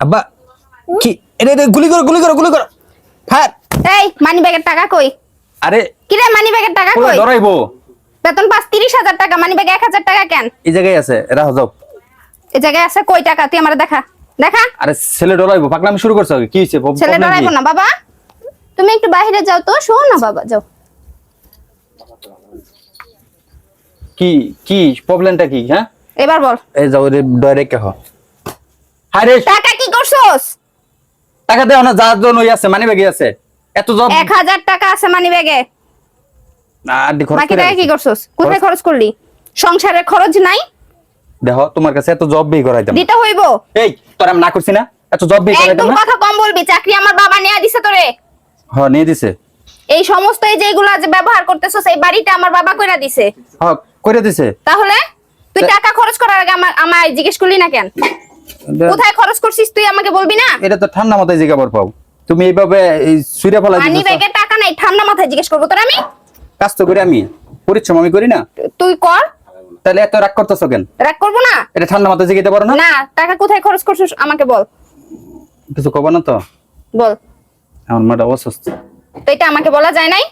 আব্বা কি? এটা এটা গুলি করো গুলি করো গুলি করো। ফায়ার। এই মানি ব্যাগের টাকা কই? আরে কি রে মানি ব্যাগের টাকা কই? ডরাইবো। বেতন পাঁচ তিরিশ হাজার টাকা মানি ব্যাগে এক হাজার টাকা কেন? এই জায়গায় আছে রাহ যাও এই জায়গায় আছে কই টাকা? তুই আমার দেখা। দেখা। আরে ছেলে ডরাইবো পাকলামি শুরু করছ কি হইছে ছেলে ডরাইবো না বাবা। তুমি একটু বাইরে যাও তো শোনো না বাবা যাও। কি কি প্রবলেমটা কি হ্যাঁ? এবার বল। এই যাও রে ডরে কে হ। টাকা টাকা দেও না যার জন্য ওই আছে মানি ব্যাগে আছে। এত জব এক হাজার টাকা আছে মানি ব্যাগে আর দি খরচ বাকি টাকা কি। করছোস? কোথায় খরচ- করলি? সংসারের খরচ নাই? দেখো তোমার কাছে এত জব বেই করাইতাম দিতে হইব। এই তোর আমি না করছি না? এত জব বেই করাইতাম একদম কথা কম বলবি চাকরি আমার বাবা নিয়ে দিছে তোরে। হ্যাঁ নিয়ে দিছে। এই সমস্ত এই যেগুলা যে ব্যবহার করতেছস এই বাড়িটা আমার বাবা কইরা দিছে। হ্যাঁ করে দিছে। তাহলে? তুই টাকা খরচ করার আগে আমার আমায় জিজ্ঞেস করলি না কেন? কোথায় খরচ করছিস তুই আমাকে বলবি না? এটা তো ঠান্ডা মাথায় জিগাবার পাও। তুমি এইভাবে এই সুইরা ফেলা দিতেছ। ব্যাগে টাকা নাই ঠান্ডা মাথায় জিজ্ঞেস করব তোর আমি? কাজ তো করি আমি। পরিশ্রম আমি করি না। তুই কর। তাহলে এত রাগ করতেছো কেন? রাগ করব না? এটা ঠান্ডা মাথায় জিগাইতে পারো না। না টাকা কোথায় খরচ করছিস আমাকে বল। কিছু কব না তো? বল। আমার মাটা অসুস্থ। তো এটা আমাকে বলা যায় নাই?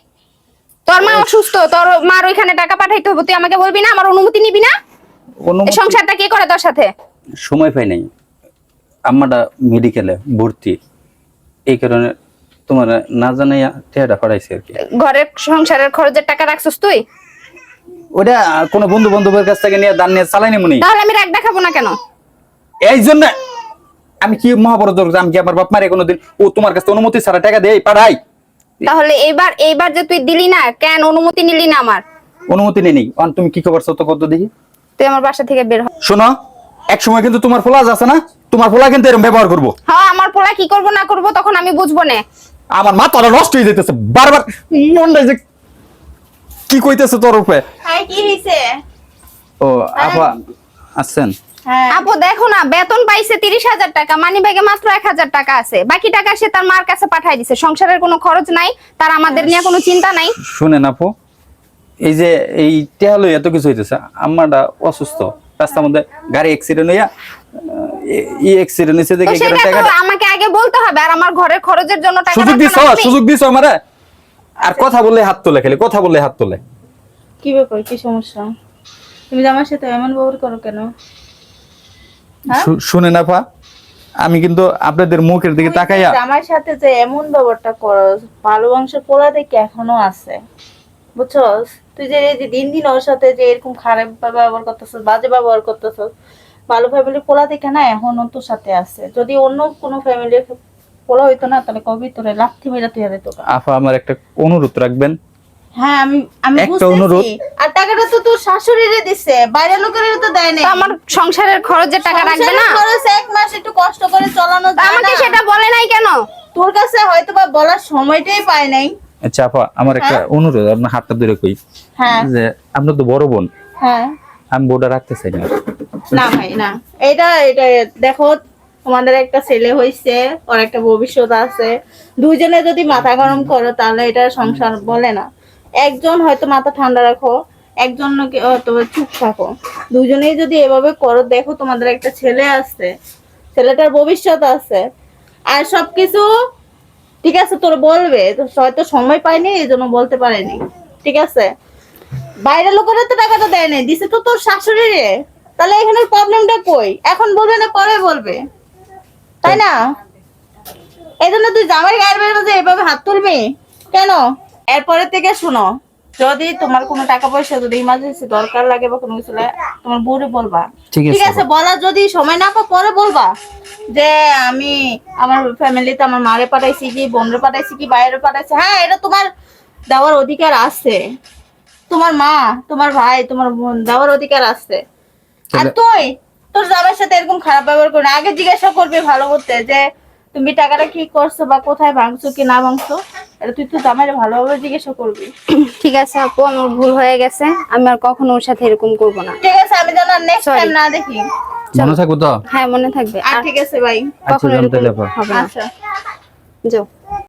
তোর মা অসুস্থ তোর মার ওইখানে টাকা পাঠাইতে হবে। তুই আমাকে বলবি না? আমার অনুমতি নিবি না? অনুমতি- সংসারটা কে করে তোর সাথে? সময় পাই নাই। আম্মাটা মেডিকেলে ভর্তি। এই কারণে তোমার না জানাইয়া টেয়াটা করাইছে আর কি। ঘরের সংসারের খরচের টাকা রাখছিস তুই? ওটা কোনো বন্ধু বান্ধবের কাছ থেকে নিয়ে দান নিয়ে চালাই নেমনি তাহলে আমি রাগ দেখাবো না কেন? এই জন্য আমি কি মহাভারত? আমি কি আমার বাপ মারে কোনোদিন ও তোমার কাছে অনুমতি ছাড়া টাকা দেই? পাঠাই। তাহলে এইবার এইবার যে তুই দিলি না কেন অনুমতি নিলি না আমার? অনুমতি নেই নেই। অন তুমি কি খবর তো কত দেখি? তুই আমার বাসা থেকে বের হ। শোনো এক সময় কিন্তু তোমার ফোলা আছে না? তোমার ফোলা কিন্তু এরকম ব্যবহার করব। হ্যাঁ আমার পোলা কি করব না করব তখন আমি বুঝব না। আমার মাথাটা নষ্ট হয়ে যেতেছে। বারবার মনটা যে কি কইতেছে তোর উপরে? হ্যাঁ কি হয়েছে ও আপা আসছেন হ্যাঁ। আপু দেখো না বেতন পাইছে তিরিশ হাজার টাকা মানি ব্যাগে মাত্র এক হাজার টাকা আছে। বাকি টাকা সে তার মার কাছে পাঠাই দিছে। সংসারের কোনো খরচ নাই তার আমাদের নিয়ে কোনো চিন্তা নাই। শুনেন আপু এই যে এই টেহালো এত কিছু হইতেছে আমারটা অসুস্থ। রাস্তার মধ্যে গাড়ি অ্যাক্সিডেন্ট হইয়া আহ, ই অ্যাক্সিডেন্ট হয়েছে দেখে টাকা আমাকে আগে বলতে হবে আর আমার ঘরের খরচের জন্য টাকা সুযোগ রাখবে না তুমি? সুযোগ দিছ আমারে? আর কথা বললে হাত তোলে খেলে কথা বললে হাত তোলে। কি ব্যাপার কি সমস্যা? তুমি আমার সাথে এমন ব্যবহার করো কেন? হ্যাঁ? শু- শুনেন আমি কিন্তু আপনাদের মুখের দিকে তাকাইয়া আমার সাথে যে এমন ব্যবহারটা করো ভালো বংশের পোলা দেখে এখনও আছে। বুঝছস? তুই যে এই যে দিন দিন ওর সাথে যে এরকম খারাপ ব্যবহার করতেছস বাজে ব্যবহার করতেছস ভালো ফ্যামিলির পোলা দেখে না এখনও তোর সাথে আছে। যদি অন্য কোনো ফ্যামিলির পোলা হইতো না তাহলে কবি তোরে লাথি মেরা তুই হারে তোকে আপা আমার একটা অনুরোধ রাখবেন। হ্যাঁ আমি আমি একটা বুঝতেছি। অনুরোধ। আর টাকাটা তো তোর শাশুড়িরে দিছে বাইরের লোকের তো দেয় নাই। আমার সংসারের খরচের টাকা রাখবে না? খরচ এক মাস একটু কষ্ট করে চালানো যায় আমাকে সেটা বলে নাই কেন? তোর কাছে হয়তো বা বলার সময়টাই পায় নাই। আচ্ছা আপা আমার একটা অনুরোধ আপনার হাতটা ধরে কই? হ্যাঁ। যে আপনার তো বড় বোন। হ্যাঁ। আমি বউটা রাখতে চাই না। না ভাই না। এটা এটা দেখো তোমাদের একটা ছেলে হইছে ওর একটা ভবিষ্যৎ আছে। দুইজনে যদি মাথা গরম করো তাহলে এটা সংসার বলে না। একজন হয়তো মাথা ঠান্ডা রাখো একজন চুপ থাকো। দুজনেই যদি এভাবে করো দেখো তোমাদের একটা ছেলে আছে ছেলেটার ভবিষ্যৎ আছে। আর সবকিছু ঠিক আছে, তোর বলবে। হয়তো সময় পায়নি এই জন্য বলতে পারেনি। ঠিক আছে? বাইরের লোকেরা তো টাকাটা দেয় নাই, দিছে তো তোর শাশুড়ি রে তাহলে এখানে প্রবলেমটা কই? এখন বলবে না, পরে বলবে। তাই না? এই জন্য তুই জামাই গায়ের বের এভাবে হাত তুলবি? কেন? এরপরে থেকে শোনো। যদি তোমার কোনো টাকা পয়সা যদি ইমার্জেন্সি দরকার লাগে বা কোনো কিছু লাগে তোমার বউরে বলবা। ঠিক আছে, বলা যদি সময় না পা পরে বলবা। যে আমি আমার ফ্যামিলিতে আমার মারে পাঠাইছি কি বোনরে পাঠাইছি কি বাইরে পাঠাইছি। হ্যাঁ এটা তোমার দেওয়ার অধিকার আছে। তোমার মা তোমার ভাই তোমার বোন দেওয়ার অধিকার আছে। আর তুই তোর জামাইয়ের সাথে এরকম খারাপ ব্যবহার করে আগে জিজ্ঞাসা করবে ভালো করতে যে তুমি টাকাটা কি করছ বা কোথায় ভাঙছো কি না ভাঙছো? এটা তুই তো জামাইয়ের ভালোভাবে জিজ্ঞাসা করবি। ঠিক আছে আপু আমার ভুল হয়ে গেছে। আমি আর কখনো ওর সাথে এরকম করব না। ঠিক আছে আমি জানা নেক্সট. টাইম না দেখি। মনে থাকবে তো? হ্যাঁ মনে থাকবে। আর আর ঠিক আছে ভাই আচ্ছা কখনো এরকম হবে আচ্ছা। যাও।